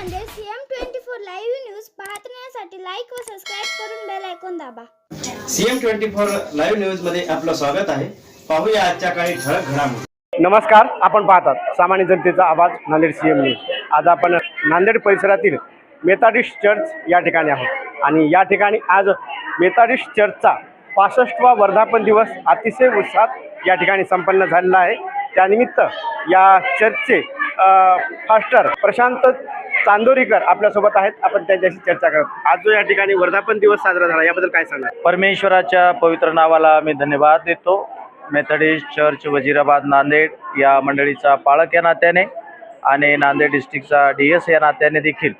Nanded CM twenty four live news पाहण्यासाठी like व subscribe करून बेल ऐकून दाबा. सीएम ट्वेंटी फोर लाईव्ह न्यूजमध्ये आपलं स्वागत आहे. पाहूया आजच्या काही ठळक घडामोडी. नमस्कार आपण पाहतात सामान्य जनतेचा आवाज नांदेड सी एम न्यूज. आज आपण नांदेड परिसरातील मेथाडिस्ट चर्च या ठिकाणी आहोत. आणि या ठिकाणी आज मेथाडिस्ट चर्चचा पासष्टवा वर्धापन दिवस अतिशय उत्साहात या ठिकाणी संपन्न झालेला आहे. त्यानिमित्त या चर्चचे फास्टर प्रशांत चांदोरीकर आपल्यासोबत आहेत. आपण त्यांच्याशी चर्चा करत आज जो या ठिकाणी वर्धापन दिवस साजरा झाला याबद्दल काय सांगा परमेश्वराच्या पवित्र नावाला मी धन्यवाद देतो. मेथडिस्ट चर्च वजिराबाद नांदेड या मंडळीचा पाळक या नात्याने आणि नांदेड डिस्ट्रिक्टचा डी एस या नात्याने देखील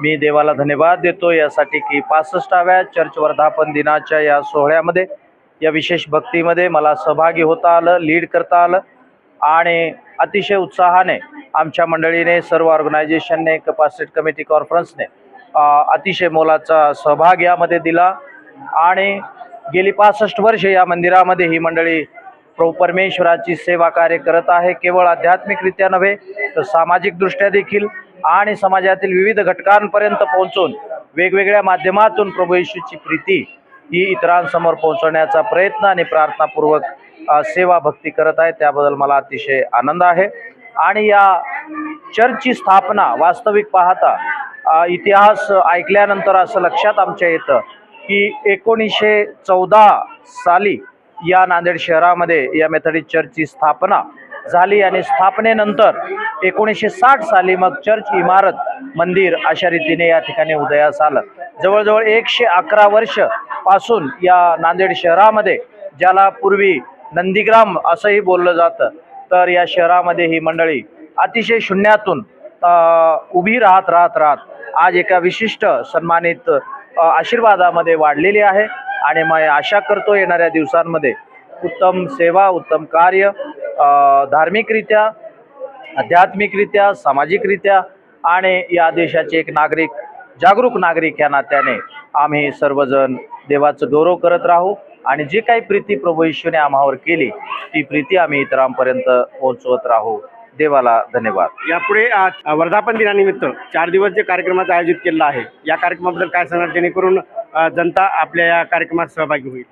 मी देवाला धन्यवाद देतो. यासाठी की पासष्टाव्या चर्च वर्धापन दिनाच्या या सोहळ्यामध्ये या विशेष भक्तीमध्ये मला सहभागी होता आलं लीड करता आलं आणि अतिशय उत्साहाने आमच्या मंडळीने सर्व ऑर्गनायझेशनने कपासिट कमिटी कॉन्फरन्सने अतिशय मोलाचा सहभाग यामध्ये दिला. आणि गेली पासष्ट वर्षे या मंदिरामध्ये ही मंडळी प्रभू परमेश्वराची सेवा कार्य करत आहे. केवळ आध्यात्मिकरित्या नव्हे तर सामाजिकदृष्ट्या देखील आणि समाजातील विविध घटकांपर्यंत पोहोचून वेगवेगळ्या माध्यमातून प्रभू येशूची प्रीती ही इतरांसमोर पोहोचवण्याचा प्रयत्न आणि प्रार्थनापूर्वक सेवा भक्ती करत आहे. त्याबद्दल मला अतिशय आनंद आहे. आणि या चर्चची स्थापना वास्तविक पाहता इतिहास ऐकल्यानंतर असं लक्षात आमच्या येतं की एकोणीसशे चौदा साली या नांदेड शहरामध्ये या मेथडिस्ट चर्चची स्थापना झाली आणि स्थापनेनंतर एकोणीसशे साठ साली मग चर्च इमारत मंदिर अशा रीतीने या ठिकाणी उदयास आलं. जवळजवळ एकशे अकरा वर्षपासून या नांदेड शहरामध्ये ज्याला पूर्वी नंदीग्राम असंही बोललं जातं तर या शहरामध्ये ही मंडळी अतिशय शून्यातून उभी राहत राहत राहत आज एका विशिष्ट सन्मानित आशीर्वादामध्ये वाढलेली आहे आणि मग आशा करतो येणाऱ्या दिवसांमध्ये उत्तम सेवा उत्तम कार्य धार्मिकरित्या आध्यात्मिकरित्या सामाजिकरित्या आणि या देशाचे एक नागरिक जागरूक नागरिक या नात्याने आम्ही सर्वजण देवाचं गौरव करत राहू आणि जे काही प्रीती प्रभू येशूने आम्हावर केली ती प्रीती आम्ही इतरांपर्यंत पोहोचवत राहू. देवाला धन्यवाद. यापुढे आज वर्धापन दिनानिमित्त चार दिवस जे कार्यक्रमाचं आयोजित केलं आहे या कार्यक्रमाबद्दल काय सांगणार जेणेकरून जनता आपल्या या कार्यक्रमात सहभागी होईल.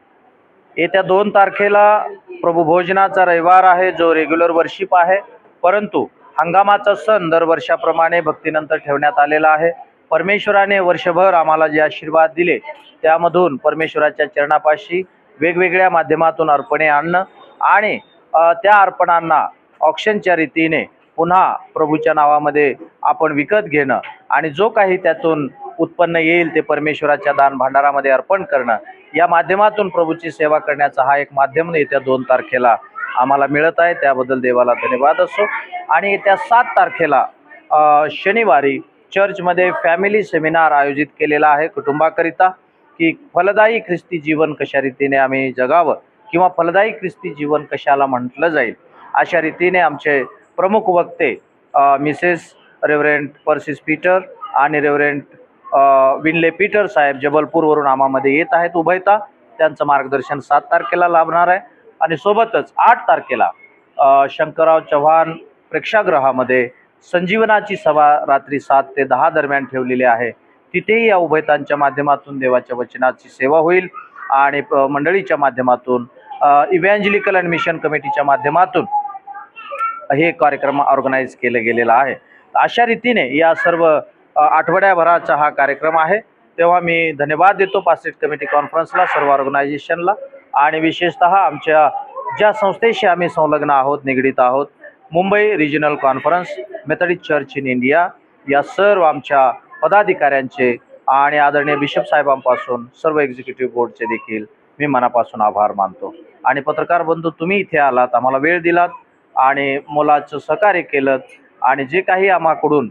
येत्या दोन तारखेला प्रभू भोजनाचा रविवार आहे जो रेग्युलर वर्शिप आहे. परंतु हंगामाचा सण दरवर्षाप्रमाणे भक्तीनंतर ठेवण्यात आलेला आहे. परमेश्वराने वर्षभर आम्हाला जे आशीर्वाद दिले त्यामधून परमेश्वराच्या चरणापाशी वेगवेगळ्या माध्यमातून अर्पणे आणणं आणि त्या अर्पणांना ऑक्शनच्या रीतीने पुन्हा प्रभूच्या नावामध्ये आपण विकत घेणं आणि जो काही त्यातून उत्पन्न येईल ते परमेश्वराच्या दान भांडारामध्ये अर्पण करणं या माध्यमातून प्रभूची सेवा करण्याचा हा एक माध्यम येत्या दोन तारखेला आम्हाला मिळत आहे. त्याबद्दल देवाला धन्यवाद असो. आणि येत्या सात तारखेला शनिवारी चर्चमध्ये फॅमिली सेमिनार आयोजित केलेला आहे कुटुंबाकरिता की फलदायी ख्रिस्ती जीवन कशा रीतीने आम्ही जगावं किंवा फलदायी ख्रिस्ती जीवन कशाला म्हटलं जाईल. अशा रीतीने आमचे प्रमुख वक्ते मिसेस रेव्हरेंट पर्सिस पीटर आणि रेव्हरेंट विनले पीटर साहेब जबलपूरवरून आम्हामध्ये येत आहेत उभयता त्यांचं मार्गदर्शन सात तारखेला लाभणार आहे आणि सोबतच आठ तारखेला शंकरराव चव्हाण प्रेक्षागृहामध्ये संजीवनाची सभा रात्री सात ते दहा दरम्यान ठेवलेली आहे. तिथेही या उभयतांच्या माध्यमातून देवाच्या वचनाची सेवा होईल आणि प- मंडळीच्या माध्यमातून इव्हॅन्जलिकल अँड मिशन कमिटीच्या माध्यमातून हे कार्यक्रम ऑर्गनाईज केलं गेलेला आहे. अशा रीतीने या सर्व आठवड्याभराचा हा कार्यक्रम आहे. तेव्हा मी धन्यवाद देतो पासिट कमिटी कॉन्फरन्सला सर्व ऑर्गनायझेशनला आणि विशेषतः आमच्या ज्या संस्थेशी आम्ही संलग्न आहोत निगडीत आहोत Mumbai regional conference Methodist church in India या सर्व आमच्या पदाधिकाऱ्यांचे आणि आदरणीय बिशप साहेबांपासून सर्व एक्झिक्युटिव्ह बोर्डचे देखील मी मनापासून आभार मानतो. आणि पत्रकार बंधू तुम्ही इथे आलात आम्हाला वेळ दिलात. आणि मोलाचं सहकार्य केलं आणि जे काही आम्हाकडून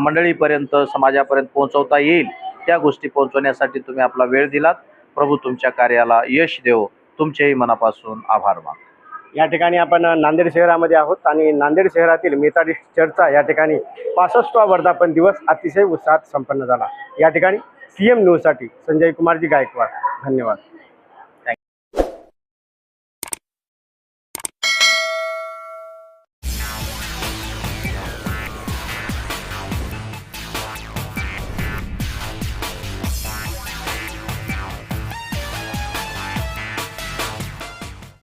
मंडळीपर्यंत समाजापर्यंत पोहोचवता येईल त्या गोष्टी पोहोचवण्यासाठी तुम्ही आपला वेळ दिलात. प्रभू तुमच्या कार्याला यश देव. तुमचेही मनापासून आभार मान या ठिकाणी आपण नांदेड शहरामध्ये आहोत आणि नांदेड शहरातील मेथाडिस्ट चर्चा या ठिकाणी पासष्टवा वर्धापन दिवस अतिशय उत्साहात संपन्न झाला. या ठिकाणी सी एम न्यूजसाठी संजय कुमारजी गायकवाड. धन्यवाद.